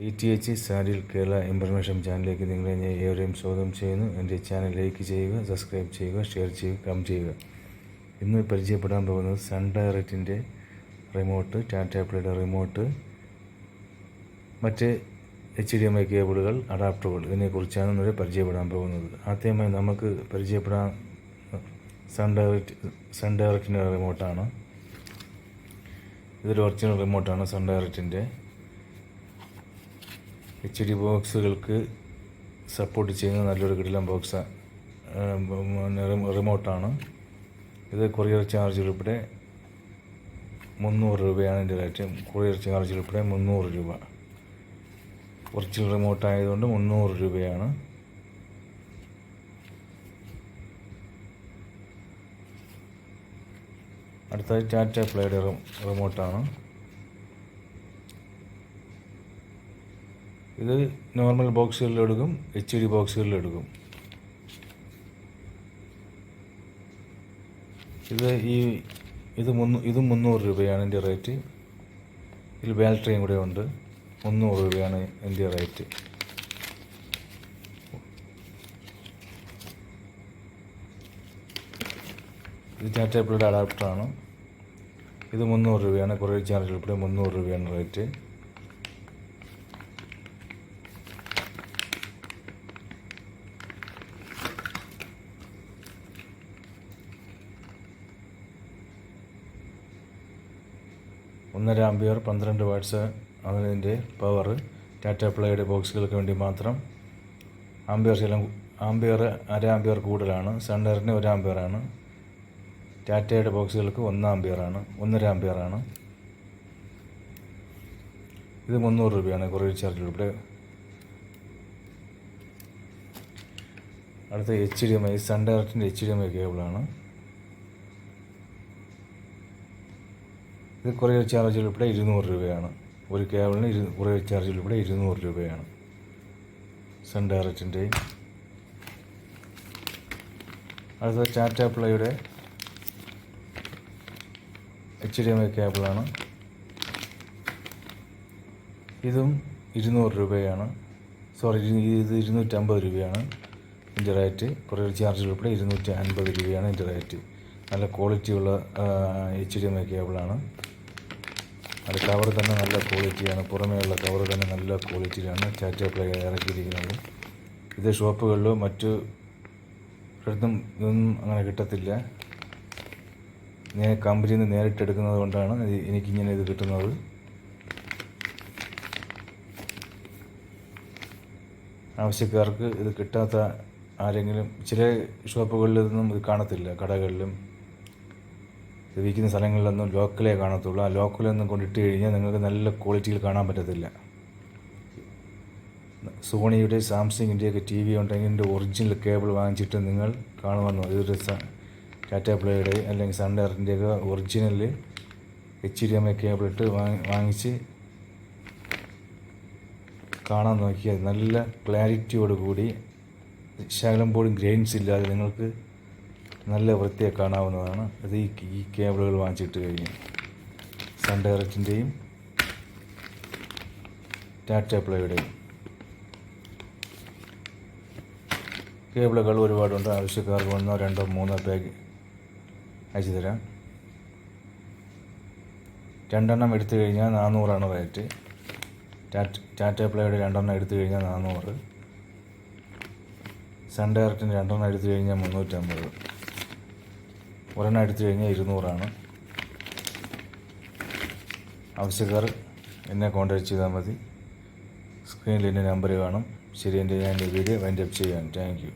D T H സാരിൽ Kerala information ചാനലിലേക്ക് നിങ്ങളെ ഞാൻ ഏവരെയും സ്വാഗതം ചെയ്യുന്നു. എന്റെ ചാനൽ ലൈക്ക് ചെയ്യുക സബ്സ്ക്രൈബ് ചെയ്യുക ഷെയർ ചെയ്യുക കമന്റ് ചെയ്യുക. ഇന്ന് പരിചയപ്പെടാൻ പോകുന്നത് സൺ ഡയറക്റ്റിന്റെ റിമോട്ട് ടാറ്റ പ്ലേയുടെ റിമോട്ട് മറ്റ് എച്ച് ഡി എം ഐ കേബിളുകൾ അഡാപ്റ്ററുകൾ ഇതിനെക്കുറിച്ചാണ് ഇന്നലെ പരിചയപ്പെടാൻ പോകുന്നത്. ആദ്യമായി നമുക്ക് പരിചയപ്പെടാൻ സൺ ഡയറക്റ്റ് സൺ ഡയറക്റ്റിന്റെ റിമോട്ടാണ് ഇതൊരു ഒറിജിനൽ റിമോട്ടാണ് സൺ ഡയറക്റ്റിന്റെ എച്ച് ഡി ബോക്സുകൾക്ക് സപ്പോർട്ട് ചെയ്യുന്ന നല്ലൊരു കിടിലം ബോക്സ് റിമോട്ടാണ്. ഇത് കൊറിയർ ചാർജ് ഉൾപ്പെടെ മുന്നൂറ് രൂപയാണ് ഇതിന്റെ റേറ്റ്. കൊറിയർ ചാർജ് ഉൾപ്പെടെ മുന്നൂറ് രൂപ. ഒറിജിനൽ റിമോട്ട് ആയതുകൊണ്ട് മുന്നൂറ് രൂപയാണ്. അടുത്തത് ടാറ്റ പ്ലേയുടെ റിമോട്ടാണ്. ഇത് നോർമൽ ബോക്സുകളിലെടുക്കും എച്ച് ഡി ബോക്സുകളിലെടുക്കും. ഇത് ഈ ഇത് മുന്നൂ ഇത് മുന്നൂറ് രൂപയാണ് എന്റെ റേറ്റ്. ഇതിൽ ബാറ്ററിയും കൂടെ ഉണ്ട്. മുന്നൂറ് രൂപയാണ് എന്റെ റേറ്റ്. ഇത് ടാറ്റ പ്ലേയുടെ അഡാപ്റ്ററാണ്. ഇത് മുന്നൂറ് രൂപയാണ് കുറേ ചാർജ് ഉൾപ്പെടെ മുന്നൂറ് രൂപയാണ് റേറ്റ്. ഒന്നര ആംബിയർ പന്ത്രണ്ട് വാട്ട്സ് അതിന്റെ പവർ ടാറ്റ പ്ലേയുടെ ബോക്സുകൾക്ക് വേണ്ടി മാത്രം ആംബിയർ ശീലം ആംബിയർ അര ആംബിയർ കൂടുതലാണ് സൺഡറിന് ഒരു ആംബിയറാണ് ടാറ്റയുടെ ബോക്സുകൾക്ക് ഒന്ന് ആംബിയറാണ് ഒന്നര ആംബിയറാണ് ഇത് മുന്നൂറ് രൂപയാണ് കുറേ ചാർജ് ഉൾപ്പെടെ. അടുത്ത H D M I Sun ഡയറക്റ്റിന്റെ H D M I കേബിളാണ് ഇത് കുറേ ചാർജ് ഉൾപ്പെടെ ഇരുന്നൂറ് രൂപയാണ്. ഒരു കേബിളിന് ഇരു കുറേ ചാർജ് ഉൾപ്പെടെ ഇരുന്നൂറ് രൂപയാണ്. സൺ ഡയറക്റ്റിന്റെയും അടുത്തത് ടാറ്റ പ്ലേയുടെ എച്ച് ഡി എം ഐ കേബിളാണ്. ഇതും ഇരുന്നൂറ് രൂപയാണ്. സോറി ഇത് ഇരുന്നൂറ്റമ്പത് രൂപയാണ്. ഇതിന്റെ റേറ്റ് കുറേ ചാർജ് ഉൾപ്പെടെ ഇരുന്നൂറ്റി അൻപത് രൂപയാണ് ഇതിന്റെ റേറ്റ് നല്ല ക്വാളിറ്റിയുള്ള എച്ച് ഡി എം ഐ കേബിളാണ് അത് കവർ തന്നെ നല്ല ക്വാളിറ്റിയാണ് പുറമേയുള്ള കവർ തന്നെ നല്ല ക്വാളിറ്റിയിലാണ് ടാറ്റ പ്ലേ ഇറക്കിയിരിക്കുന്നത്. ഇത് ഷോപ്പുകളിലോ മറ്റു ഇടത്തും ഇതൊന്നും അങ്ങനെ കിട്ടത്തില്ല. ഞാൻ കമ്പനിയിൽ നിന്ന് നേരിട്ട് എടുക്കുന്നത് കൊണ്ടാണ് എനിക്കിങ്ങനെ ഇത് കിട്ടുന്നത്. ആവശ്യക്കാർക്ക് ഇത് കിട്ടാത്ത ആരെങ്കിലും ചില ഷോപ്പുകളിൽ ഇതൊന്നും ഇത് കാണത്തില്ല. കടകളിലും വിൽക്കുന്ന സ്ഥലങ്ങളിലൊന്നും ലോക്കലേ കാണത്തുള്ളൂ. ആ ലോക്കലൊന്നും കൊണ്ടിട്ട് കഴിഞ്ഞാൽ നിങ്ങൾക്ക് നല്ല ക്വാളിറ്റിയിൽ കാണാൻ പറ്റത്തില്ല. സോണിയുടെ സാംസങ്ങിന്റെയൊക്കെ ടി വി ഉണ്ടെങ്കിൽ ഇതിന്റെ ഒറിജിനൽ കേബിൾ വാങ്ങിച്ചിട്ട് നിങ്ങൾ കാണുമെന്നോ ഇതൊരു ടാറ്റ പ്ലേയുടെ അല്ലെങ്കിൽ സൺഡറിന്റെയൊക്കെ original H D M I cable ഇട്ട് വാങ്ങിച്ച് കാണാൻ നോക്കിയാൽ നല്ല ക്ലാരിറ്റിയോട് കൂടി ശകലം പോലും ഗ്രെയിൻസ് ഇല്ലാതെ നിങ്ങൾക്ക് നല്ല വൃത്തിയെ കാണാവുന്നതാണ്. അത് ഈ ഈ കേബിളുകൾ വാങ്ങിച്ചിട്ട് കഴിഞ്ഞു. സൺ ഡയറക്റ്റിന്റെയും ടാറ്റ പ്ലേയുടെയും. കേബിളുകൾ ഒരുപാടുണ്ട്. ആവശ്യക്കാർക്ക് ഒന്നോ രണ്ടോ മൂന്നോ പാക്ക് അയച്ചു തരാം. രണ്ടെണ്ണം എടുത്തു കഴിഞ്ഞാൽ നാനൂറാണ് റേറ്റ്. ടാറ്റ ടാറ്റ പ്ലേയുടെ രണ്ടെണ്ണം എടുത്തു കഴിഞ്ഞാൽ നാനൂറ് സൺ ഡയറക്റ്റിന്റെ രണ്ടെണ്ണം എടുത്തു കഴിഞ്ഞാൽ മുന്നൂറ്റമ്പത്. ഒരെണ്ണം എടുത്തു കഴിഞ്ഞാൽ ഇരുന്നൂറാണ്. ആവശ്യക്കാർ എന്നെ കോൺടാക്ട് ചെയ്താൽ മതി. സ്ക്രീനിൽ എന്റെ നമ്പർ കാണും ശരി എന്റെ ഞാൻ എന്റെ വീഡിയോ വൈൻഡപ്പ് ചെയ്യാൻ. താങ്ക്